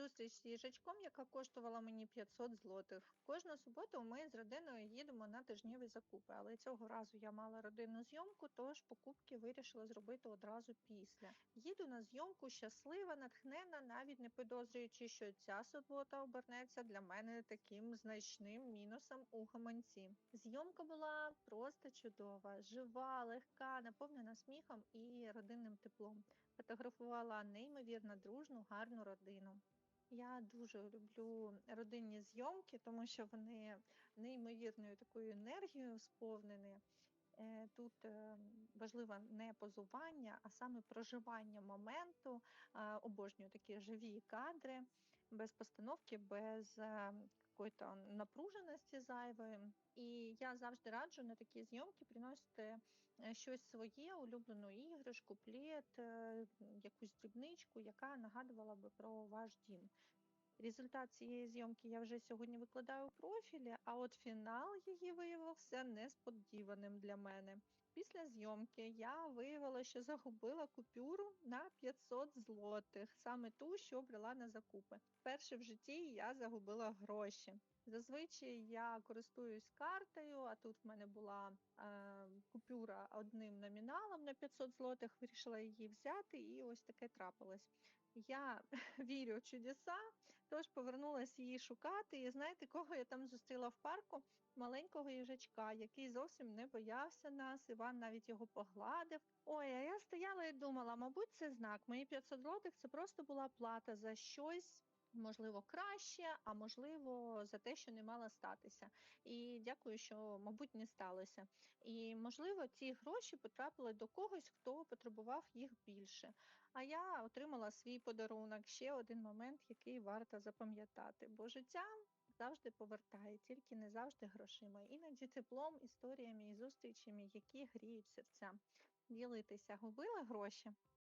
Зустріч з їжачком, яка коштувала мені 500 злотих. Кожну суботу ми з родиною їдемо на тижневі закупи, але цього разу я мала родинну зйомку, тож покупки вирішила зробити одразу після. Їду на зйомку щаслива, натхнена, навіть не підозрюючи, що ця субота обернеться для мене таким значним мінусом у гаманці. Зйомка була просто чудова, жива, легка, наповнена сміхом і родинним теплом. Фотографувала неймовірно дружну, гарну родину. Я дуже люблю родинні зйомки, тому що вони неймовірною такою енергією сповнені. Е, Тут е, важливо не позування, а саме проживання моменту. Е, Обожнюю такі живі кадри, без постановки, без якоїсь напруженості зайвої. І я завжди раджу на такі зйомки приносити щось своє, улюблену іграшку, плід, е, якусь дрібничку, яка нагадувала би про ваш дім. Результат цієї зйомки я вже сьогодні викладаю у профілі, а от фінал її виявився несподіваним для мене. Після зйомки я виявила, що загубила купюру на 500 злотих, саме ту, що брала на закупи. Вперше в житті я загубила гроші. Зазвичай я користуюсь картою, а тут в мене була е, купюра одним номіналом на 500 злотих, вирішила її взяти, і ось таке трапилось. Я вірю в чудеса, тож повернулася її шукати. І знаєте, кого я там зустріла в парку? Маленького їжачка, який зовсім не боявся нас. Іван навіть його погладив. Ой, а я стояла і думала, мабуть, це знак. Мої 500 злотих це просто була плата за щось. Можливо, краще, а можливо, за те, що не мала статися. І дякую, що, мабуть, не сталося. І можливо, ці гроші потрапили до когось, хто потребував їх більше. А я отримала свій подарунок. Ще один момент, який варто запам'ятати. Бо життя завжди повертає, тільки не завжди грошима. Іноді теплом, історіями і зустрічами, які гріють серця. Ділитися, губила гроші.